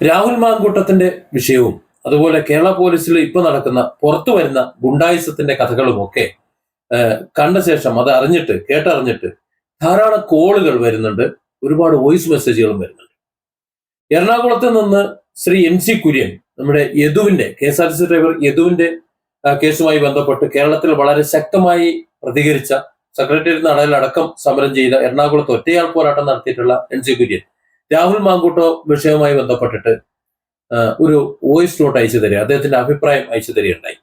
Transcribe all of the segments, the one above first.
രാഹുൽ മാങ്കൂട്ടത്തിന്റെ വിഷയവും അതുപോലെ കേരള പോലീസിൽ ഇപ്പൊ നടക്കുന്ന പുറത്തു വരുന്ന ഗുണ്ടായുസത്തിന്റെ കഥകളുമൊക്കെ ഒക്കെ കണ്ട ശേഷം അത് അറിഞ്ഞിട്ട് കേട്ടറിഞ്ഞിട്ട് ധാരാളം കോളുകൾ വരുന്നുണ്ട് ഒരുപാട് വോയിസ് മെസ്സേജുകളും വരുന്നുണ്ട്. എറണാകുളത്ത് നിന്ന് ശ്രീ എം സി കുര്യൻ നമ്മുടെ യദുവിന്റെ K S R T C driver യദുവിന്റെ കേസുമായി ബന്ധപ്പെട്ട് കേരളത്തിൽ വളരെ ശക്തമായി പ്രതികരിച്ച സെക്രട്ടേറിയറ്റ് നടയിലടക്കം സമരം ചെയ്ത എറണാകുളത്ത് ഒറ്റയാൾ പോരാട്ടം നടത്തിയിട്ടുള്ള എൻ സി കുര്യൻ. രാഹുൽ മാങ്കൂട്ടോ വിഷയവുമായി ബന്ധപ്പെട്ടിട്ട് ഒരു വോയിസ് നോട്ട് അയച്ചു തരിക. അദ്ദേഹത്തിന്റെ അഭിപ്രായം അയച്ചു തരികയുണ്ടായി.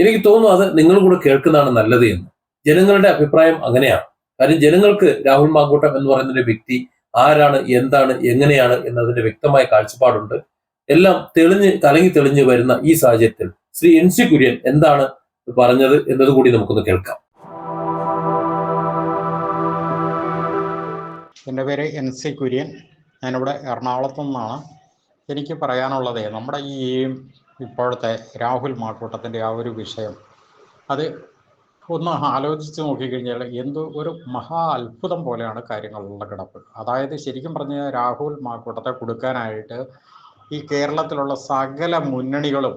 എനിക്ക് തോന്നുന്നു അത് നിങ്ങൾ കൂടെ കേൾക്കുന്നതാണ് നല്ലത് എന്ന്. ജനങ്ങളുടെ അഭിപ്രായം അങ്ങനെയാണ്. കാര്യം ജനങ്ങൾക്ക് രാഹുൽ മാങ്കൂട്ടം എന്ന് പറയുന്ന ഒരു വ്യക്തി ആരാണ് എന്താണ് എങ്ങനെയാണ് എന്നതിന്റെ വ്യക്തമായ കാഴ്ചപ്പാടുണ്ട്. എല്ലാം തെളിഞ്ഞ് കലങ്ങി തെളിഞ്ഞ് വരുന്ന ഈ സാഹചര്യത്തിൽ ശ്രീ എൻ സി കുര്യൻ എന്താണ് പറഞ്ഞത് എന്നത് കൂടി നമുക്കൊന്ന് കേൾക്കാം. എന്റെ പേര് എൻ സി കുര്യൻ. ഞാനിവിടെ എറണാകുളത്തു നിന്നാണ്. എനിക്ക് പറയാനുള്ളത് നമ്മുടെ ഈ ഇപ്പോഴത്തെ രാഹുൽ മാക്കൂട്ടത്തിന്റെ ആ ഒരു വിഷയം അത് ഒന്ന് ആലോചിച്ച് നോക്കിക്കഴിഞ്ഞാൽ എന്ത് ഒരു മഹാ അത്ഭുതം പോലെയാണ് കാര്യങ്ങളുള്ള കിടപ്പ്. അതായത് ശരിക്കും പറഞ്ഞാൽ രാഹുൽ മാക്കൂട്ടത്തെ കൊടുക്കാനായിട്ട് ഈ കേരളത്തിലുള്ള സകല മുന്നണികളും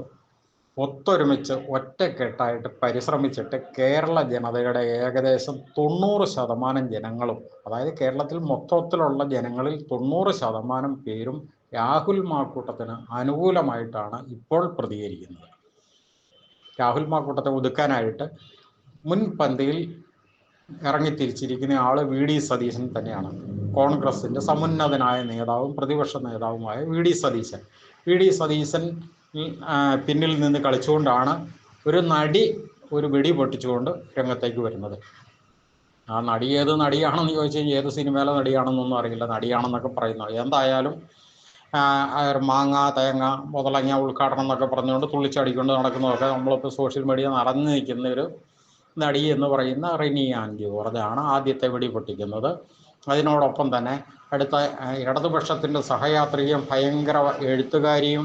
ഒത്തൊരുമിച്ച് ഒറ്റക്കെട്ടായിട്ട് പരിശ്രമിച്ചിട്ട് കേരള ജനതയുടെ ഏകദേശം തൊണ്ണൂറ് ശതമാനം ജനങ്ങളും അതായത് കേരളത്തിൽ മൊത്തത്തിലുള്ള ജനങ്ങളിൽ തൊണ്ണൂറ് ശതമാനം പേരും രാഹുൽ മാക്കൂട്ടത്തിന് അനുകൂലമായിട്ടാണ് ഇപ്പോൾ പ്രതികരിക്കുന്നത്. രാഹുൽ മാക്കൂട്ടത്തെ ഒതുക്കാനായിട്ട് മുൻപന്തിയിൽ ഇറങ്ങിത്തിരിച്ചിരിക്കുന്ന ആൾ വി ഡി സതീശൻ തന്നെയാണ്. കോൺഗ്രസിന്റെ സമുന്നതനായ നേതാവും പ്രതിപക്ഷ നേതാവുമായ V D Satheesan. V D Satheesan പിന്നിൽ നിന്ന് കളിച്ചുകൊണ്ടാണ് ഒരു നടി ഒരു വെടി പൊട്ടിച്ചുകൊണ്ട് രംഗത്തേക്ക് വരുന്നത്. ആ നടി ഏത് നടിയാണെന്ന് ചോദിച്ചാൽ ഏത് സിനിമയിലെ നടിയാണെന്നൊന്നും അറിയില്ല. നടിയാണെന്നൊക്കെ പറയുന്നത് എന്തായാലും മാങ്ങ തേങ്ങ മുതലങ്ങ ഉദ്ഘാടനം എന്നൊക്കെ പറഞ്ഞുകൊണ്ട് തുള്ളിച്ചടിക്കൊണ്ട് നടക്കുന്നതൊക്കെ നമ്മളിപ്പോൾ സോഷ്യൽ മീഡിയ നടന്നു നിൽക്കുന്ന ഒരു നടി എന്ന് പറയുന്ന റിനി ആൻഡി ആദ്യത്തെ വെടി പൊട്ടിക്കുന്നത്. അതിനോടൊപ്പം തന്നെ അടുത്ത ഇടതുപക്ഷത്തിന്റെ സഹയാത്രികയും ഭയങ്കര എഴുത്തുകാരിയും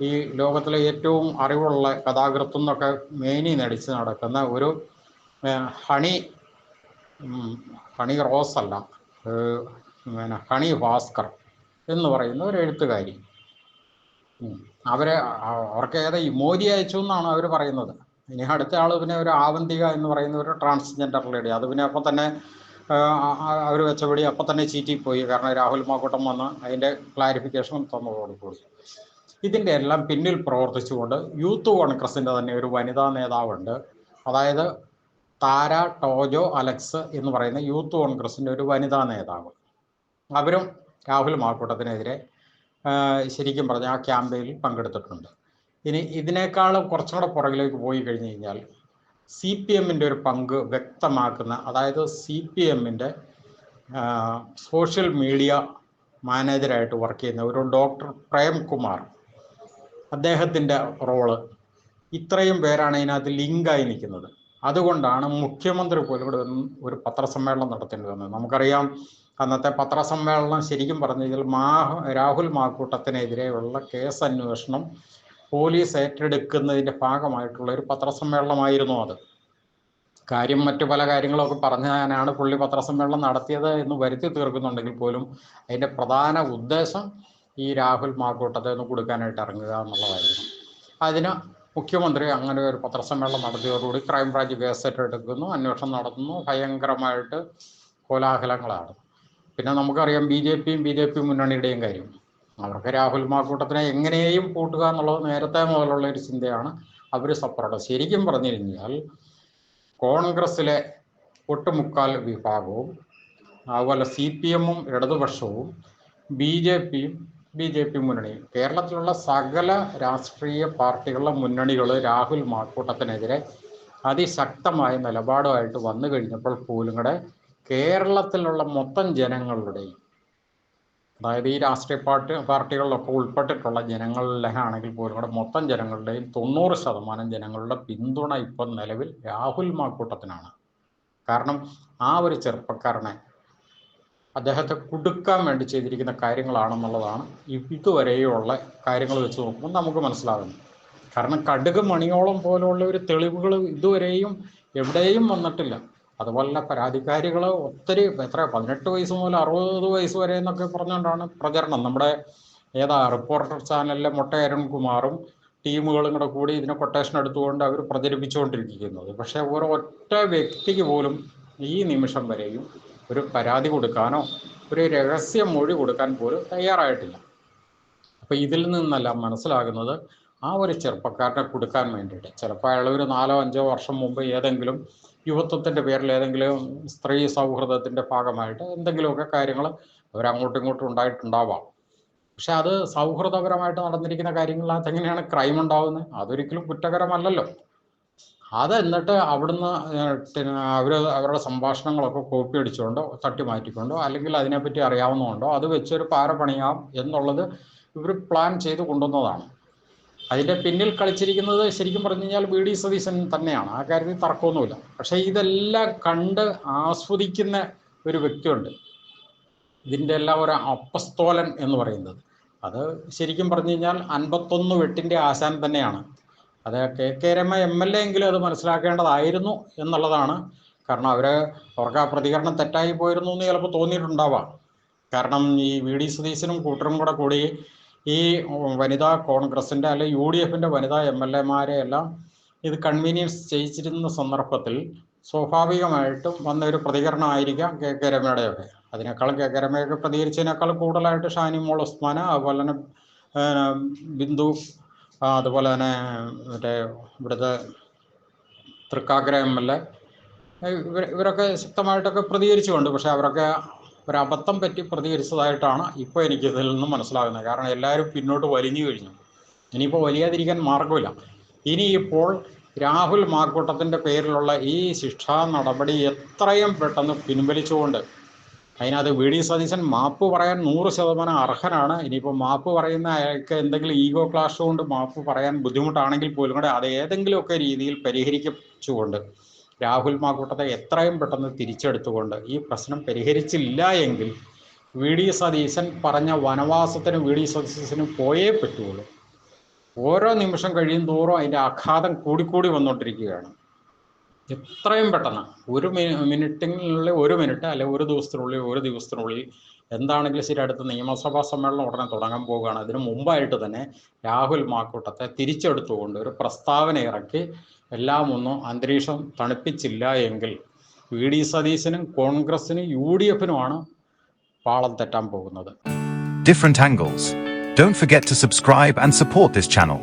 ഈ ലോകത്തിലെ ഏറ്റവും അറിവുള്ള കഥാകൃത്തും എന്നൊക്കെ മേനി നടിച്ച് നടക്കുന്ന ഒരു ഹണി ഹണി റോസ് അല്ല പിന്നെ ഹണി ഭാസ്കർ എന്ന് പറയുന്ന ഒരു എഴുത്തുകാരി. അവരെ അവർക്ക് ഏതാ ഇമോജി അയച്ചു എന്നാണ് അവർ പറയുന്നത്. ഇനി അടുത്ത ആൾ പിന്നെ ഒരു ആവന്തിക എന്ന് പറയുന്ന ഒരു ട്രാൻസ്ജെൻഡർ ലേഡി അത് പിന്നെ അപ്പം തന്നെ അവർ വെച്ചപടി അപ്പം തന്നെ ചീറ്റിപ്പോയി. കാരണം രാഹുൽ മാക്കൂട്ടം വന്ന് അതിന്റെ ക്ലാരിഫിക്കേഷൻ തന്നതോടുകൂടി. ഇതിന്റെ എല്ലാം പിന്നിൽ പ്രവർത്തിച്ചുകൊണ്ട് യൂത്ത് കോൺഗ്രസിന്റെ തന്നെ ഒരു വനിതാ നേതാവുണ്ട്. അതായത് താര ടോജോ അലക്സ് എന്ന് പറയുന്ന യൂത്ത് കോൺഗ്രസിന്റെ ഒരു വനിതാ നേതാവ്. അവരും രാഹുൽ മാക്കൂട്ടത്തിനെതിരെ ശരിക്കും പറഞ്ഞാൽ ആ ക്യാമ്പയിനിൽ പങ്കെടുത്തിട്ടുണ്ട്. ഇനി ഇതിനേക്കാളും കുറച്ചും കൂടെ പുറകിലേക്ക് പോയി കഴിഞ്ഞു കഴിഞ്ഞാൽ സി പി എമ്മിന്റെ ഒരു പങ്ക് വ്യക്തമാക്കുന്ന അതായത് സി പി എമ്മിന്റെ സോഷ്യൽ മീഡിയ മാനേജരായിട്ട് വർക്ക് ചെയ്യുന്ന ഒരു ഡോക്ടർ പ്രേംകുമാർ അദ്ദേഹത്തിന്റെ റോൾ. ഇത്രയും പേരാണ് ഇതിനകത്ത് ലിങ്കായി നിൽക്കുന്നത്. അതുകൊണ്ടാണ് മുഖ്യമന്ത്രി പോലും ഇവിടെ ഒരു പത്രസമ്മേളനം നടത്തേണ്ടി വന്നത്. നമുക്കറിയാം അന്നത്തെ പത്രസമ്മേളനം ശരിക്കും പറഞ്ഞു കഴിഞ്ഞാൽ മാ രാഹുൽ മാക്കൂട്ടത്തിനെതിരെയുള്ള കേസ് അന്വേഷണം പോലീസ് ഏറ്റെടുക്കുന്നതിന്റെ ഭാഗമായിട്ടുള്ള ഒരു പത്രസമ്മേളനമായിരുന്നു അത്. കാര്യം മറ്റു പല കാര്യങ്ങളൊക്കെ പറഞ്ഞാണ് പുള്ളി പത്രസമ്മേളനം നടത്തിയത് എന്ന് വരുത്തി തീർക്കുന്നുണ്ടെങ്കിൽ പോലും അതിന്റെ പ്രധാന ഉദ്ദേശം ഈ രാഹുൽ മാക്കൂട്ടത്തെ ഒന്ന് കൊടുക്കാനായിട്ട് ഇറങ്ങുക എന്നുള്ളതായിരുന്നു. അതിന് മുഖ്യമന്ത്രി അങ്ങനെ ഒരു പത്രസമ്മേളനം നടത്തിയതോടുകൂടി ക്രൈംബ്രാഞ്ച് കേസ് എടുക്കുന്നു അന്വേഷണം നടത്തുന്നു ഭയങ്കരമായിട്ട് കോലാഹലങ്ങളാണ്. പിന്നെ നമുക്കറിയാം ബി ജെ പിയും ബി ജെ പി മുന്നണിയുടെയും കാര്യം. അവർക്ക് രാഹുൽ മാക്കൂട്ടത്തിനെ എങ്ങനെയും കൂട്ടുക എന്നുള്ളത് നേരത്തെ മുതലുള്ള ഒരു ചിന്തയാണ്. അവർ സപ്പറോട്ട് ശരിക്കും പറഞ്ഞു കഴിഞ്ഞാൽ കോൺഗ്രസ്സിലെ ഒട്ടുമുക്കാൽ വിഭാഗവും അതുപോലെ സി പി എമ്മും ഇടതുപക്ഷവും ബി ജെ പിയും ബി ജെ പി മുന്നണിയും കേരളത്തിലുള്ള സകല രാഷ്ട്രീയ പാർട്ടികളുടെ മുന്നണികൾ രാഹുൽ മാക്കൂട്ടത്തിനെതിരെ അതിശക്തമായ നിലപാടുമായിട്ട് വന്നു കഴിഞ്ഞപ്പോൾ പോലും കൂടെ കേരളത്തിലുള്ള മൊത്തം ജനങ്ങളുടെയും അതായത് ഈ രാഷ്ട്രീയ പാർട്ടി പാർട്ടികളിലൊക്കെ ഉൾപ്പെട്ടിട്ടുള്ള ജനങ്ങളിലാണെങ്കിൽ പോലും കൂടെ മൊത്തം ജനങ്ങളുടെയും തൊണ്ണൂറ് ശതമാനം ജനങ്ങളുടെ പിന്തുണ ഇപ്പം നിലവിൽ രാഹുൽ മാക്കൂട്ടത്തിനാണ്. കാരണം ആ ഒരു ചെറുപ്പക്കാരനെ അദ്ദേഹത്തെ കുടുക്കാൻ വേണ്ടി ചെയ്തിരിക്കുന്ന കാര്യങ്ങളാണെന്നുള്ളതാണ് ഇതുവരെയുള്ള കാര്യങ്ങൾ വെച്ച് നോക്കുമ്പോൾ നമുക്ക് മനസ്സിലാകുന്നത്. കാരണം കടുക് മണിയോളം പോലുള്ള ഒരു തെളിവുകൾ ഇതുവരെയും എവിടെയും വന്നിട്ടില്ല. അതുപോലെ പരാതിക്കാരികൾ ഒത്തിരി എത്ര പതിനെട്ട് വയസ്സ് മുതൽ അറുപത് വയസ്സ് വരെ എന്നൊക്കെ പറഞ്ഞുകൊണ്ടാണ് പ്രചരണം. നമ്മുടെ ഏതാ റിപ്പോർട്ടർ ചാനലിലെ മൊട്ട അരുൺകുമാറും ടീമുകളും കൂടെ കൂടി ഇതിനെ കൊട്ടേഷൻ എടുത്തുകൊണ്ട് അവർ പ്രചരിപ്പിച്ചുകൊണ്ടിരിക്കുന്നത്. പക്ഷേ ഒരൊറ്റ വ്യക്തിക്ക് പോലും ഈ നിമിഷം വരെയും ഒരു പരാതി കൊടുക്കാനോ ഒരു രഹസ്യ മൊഴി കൊടുക്കാൻ പോലും തയ്യാറായിട്ടില്ല. അപ്പോൾ ഇതിൽ നിന്നെല്ലാം മനസ്സിലാകുന്നത് ആ ഒരു ചെറുപ്പക്കാരനെ കൊടുക്കാൻ വേണ്ടിയിട്ട്. ചിലപ്പോൾ അയാൾ ഒരു നാലോ അഞ്ചോ വർഷം മുമ്പ് ഏതെങ്കിലും യുവത്വത്തിന്റെ പേരിൽ ഏതെങ്കിലും സ്ത്രീ സൗഹൃദത്തിന്റെ ഭാഗമായിട്ട് എന്തെങ്കിലുമൊക്കെ കാര്യങ്ങൾ അവരങ്ങോട്ടും ഇങ്ങോട്ടും ഉണ്ടായിട്ടുണ്ടാവാം. പക്ഷെ അത് സൗഹൃദപരമായിട്ട് നടന്നിരിക്കുന്ന കാര്യങ്ങളിനകത്ത് എങ്ങനെയാണ് ക്രൈം ഉണ്ടാവുന്നത്? അതൊരിക്കലും കുറ്റകരമല്ലല്ലോ. അത് എന്നിട്ട് അവിടുന്ന് അവർ അവരുടെ സംഭാഷണങ്ങളൊക്കെ കോപ്പി അടിച്ചുകൊണ്ടോ തട്ടി മാറ്റിക്കൊണ്ടോ അല്ലെങ്കിൽ അതിനെപ്പറ്റി അറിയാവുന്നതുകൊണ്ടോ അത് വെച്ചൊരു പാര പണിയാം എന്നുള്ളത് ഇവർ പ്ലാൻ ചെയ്ത് കൊണ്ടുവന്നതാണ്. അതിന്റെ പിന്നിൽ കളിച്ചിരിക്കുന്നത് ശരിക്കും പറഞ്ഞു കഴിഞ്ഞാൽ വി ഡി സതീശൻ തന്നെയാണ്. ആ കാര്യത്തിൽ തർക്കമൊന്നുമില്ല. പക്ഷേ ഇതെല്ലാം കണ്ട് ആസ്വദിക്കുന്ന ഒരു വ്യക്തിയുണ്ട്. ഇതിന്റെ എല്ലാം ഒരു അപ്പസ്തോലൻ എന്ന് പറയുന്നത്. അത് ശരിക്കും പറഞ്ഞു കഴിഞ്ഞാൽ അൻപത്തൊന്ന് വെട്ടിന്റെ ആശാൻ തന്നെയാണ്. അത് K. K. Rama M L A എങ്കിലും അത് മനസ്സിലാക്കേണ്ടതായിരുന്നു എന്നുള്ളതാണ്. കാരണം അവർ അവർക്ക് ആ പ്രതികരണം തെറ്റായി പോയിരുന്നു എന്ന് ചിലപ്പോൾ തോന്നിയിട്ടുണ്ടാവാം. കാരണം ഈ വി. ഡി. സതീശനും കൂട്ടരും കൂടെ കൂടി ഈ വനിതാ കോൺഗ്രസിന്റെ അല്ലെ യു ഡി എഫിന്റെ വനിതാ എം എൽ എമാരെ എല്ലാം ഇത് കൺവീനിയൻസ് ചെയ്യിച്ചിരുന്ന സന്ദർഭത്തിൽ സ്വാഭാവികമായിട്ടും വന്ന ഒരു പ്രതികരണമായിരിക്കാം കെ. കെ. രമയുടെയൊക്കെ. അതിനേക്കാളും കെ. കെ. രമയൊക്കെ പ്രതികരിച്ചതിനേക്കാൾ കൂടുതലായിട്ട് ഷാനി മോൾ ഉസ്മാന അതുപോലെ തന്നെ ബിന്ദു അതുപോലെ തന്നെ മറ്റേ ഇവിടുത്തെ തൃക്കാക്കര എം എൽ എ. ഇവർ ഇവരൊക്കെ ശക്തമായിട്ടൊക്കെ പ്രതികരിച്ചുകൊണ്ട് പക്ഷേ അവരൊക്കെ ഒരബദ്ധം പറ്റി പ്രതികരിച്ചതായിട്ടാണ് ഇപ്പോൾ എനിക്ക് ഇതിൽ നിന്ന് മനസ്സിലാകുന്നത്. കാരണം എല്ലാവരും പിന്നോട്ട് വലിഞ്ഞു കഴിഞ്ഞു. ഇനിയിപ്പോൾ വലിയാതിരിക്കാൻ മാർഗമില്ല ഇനിയിപ്പോൾ രാഹുൽ മാർക്കൂട്ടത്തിന്റെ പേരിലുള്ള ഈ ശിക്ഷാ നടപടി എത്രയും പെട്ടെന്ന് പിൻവലിച്ചുകൊണ്ട് അതിനകത്ത് വി ഡി സതീശൻ മാപ്പ് പറയാൻ നൂറ് ശതമാനം അർഹനാണ്. ഇനിയിപ്പോൾ മാപ്പ് പറയുന്ന അയാൾക്ക് എന്തെങ്കിലും ഈഗോ ക്ലാഷ് കൊണ്ട് മാപ്പ് പറയാൻ ബുദ്ധിമുട്ടാണെങ്കിൽ പോലും കൂടെ അത് ഏതെങ്കിലുമൊക്കെ രീതിയിൽ പരിഹരിച്ചുകൊണ്ട് രാഹുൽ മാക്കൂട്ടത്തെ എത്രയും പെട്ടെന്ന് തിരിച്ചെടുത്തുകൊണ്ട് ഈ പ്രശ്നം പരിഹരിച്ചില്ല എങ്കിൽ വി ഡി സതീശൻ പറഞ്ഞ വനവാസത്തിന് വി ഡി സതീശന് പോയേ പറ്റുള്ളൂ. ഓരോ നിമിഷം കഴിയും തോറും അതിന്റെ ആഘാതം കൂടിക്കൂടി വന്നുകൊണ്ടിരിക്കുകയാണ് എത്രയും പെട്ടെന്ന് ഒരു മിനിറ്റിനുള്ളിൽ ഒരു മിനിറ്റ് അല്ലെങ്കിൽ ഒരു ദിവസത്തിനുള്ളിൽ ഒരു ദിവസത്തിനുള്ളിൽ എന്താണെങ്കിലും ശരി അടുത്ത നിയമസഭാ സമ്മേളനം ഉടനെ തുടങ്ങാൻ പോവുകയാണ് അതിനു മുമ്പായിട്ട് തന്നെ രാഹുൽ മാക്കൂട്ടത്തെ തിരിച്ചെടുത്തുകൊണ്ട് ഒരു പ്രസ്താവന ഇറക്കി എല്ലാം ഒന്നും അന്തരീക്ഷം തണുപ്പിച്ചില്ല എങ്കിൽ വി ഡി സതീശനും കോൺഗ്രസിനും യു ഡി എഫിനുമാണ് പാളം തെറ്റാൻ പോകുന്നത് different angles. Don't forget to subscribe and support this channel.